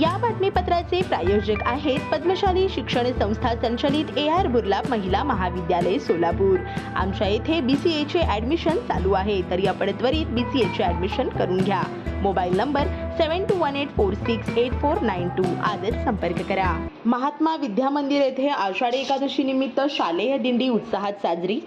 या बातमीपत्राचे प्रायोजक आहेत पद्मशाली शिक्षण संस्था संचलित ए आर बुर्ला महिला महाविद्यालय सोलापूर. आमच्या येथे बी सी एचे ॲडमिशन चालू आहे तरी आपण त्वरित बी सी एचे ॲडमिशन करून घ्या. Mobile number seven two one eight four six eight four nine two आजच संपर्क करा. महात्मा विद्या मंदिर येथे आषाढी एकादशी निमित्त शालेय दिंडी उत्साहात साजरी.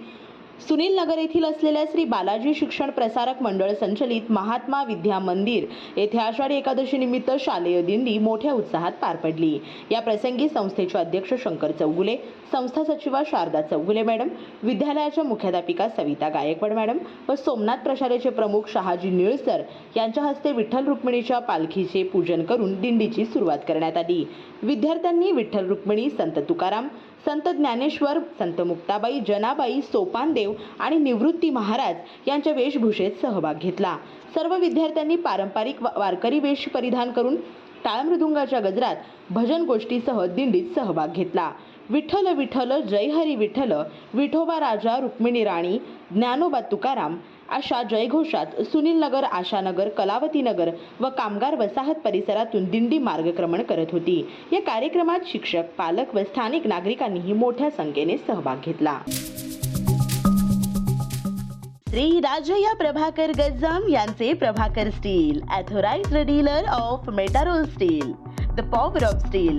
सुनील नगर येथील असलेल्या श्री बालाजी शिक्षण प्रसारक मंडळ संचलित महात्मा विद्या मंदिर येथे आषाढी एकादशी निमित्त शालेय दिंडी मोठ्या उत्साहात पार पडली. या प्रसंगी संस्थेचे अध्यक्ष शंकर चौगुले संस्था सचिवा शारदा चौगुले मॅडम विद्यालयाच्या मुख्याध्यापिका सविता गायकवाड मॅडम व सोमनाथ प्रशालेचे प्रमुख शहाजी निळसर यांच्या हस्ते विठ्ठल रुक्मिणीच्या पालखीचे पूजन करून दिंडीची सुरुवात करण्यात आली. विद्यार्थ्यांनी विठ्ठल रुक्मिणी संत तुकाराम संत ज्ञानेश्वर संत मुक्ताबाई जनाबाई सोपानदेव आणि निवृत्ती महाराज यांच्या वेशभूषेत सहभाग घेतला. सर्व विद्यार्थ्यांनी पारंपरिक वारकरी वेश परिधान करून टाळमृदुंगाच्या गजरात भजन गोष्टीसह दिंडीत सहभाग घेतला. विठ्ठल विठ्ठल जय हरी विठ्ठल विठोबा राजा रुक्मिणी राणी ज्ञानोबा तुकाराम अशा जयघोषात सुनील नगर आशानगर कलावती नगर व कामगार वसाहत परिसरातून दिंडी मार्गक्रमण करत होती. या कार्यक्रमात शिक्षक पालक व स्थानिक नागरिकांनीही मोठ्या संख्येने सहभाग घेतला. श्री राजया प्रभाकर गज्जाम यांचे Prabhakar steel authorised dealer of Metarol steel the power of steel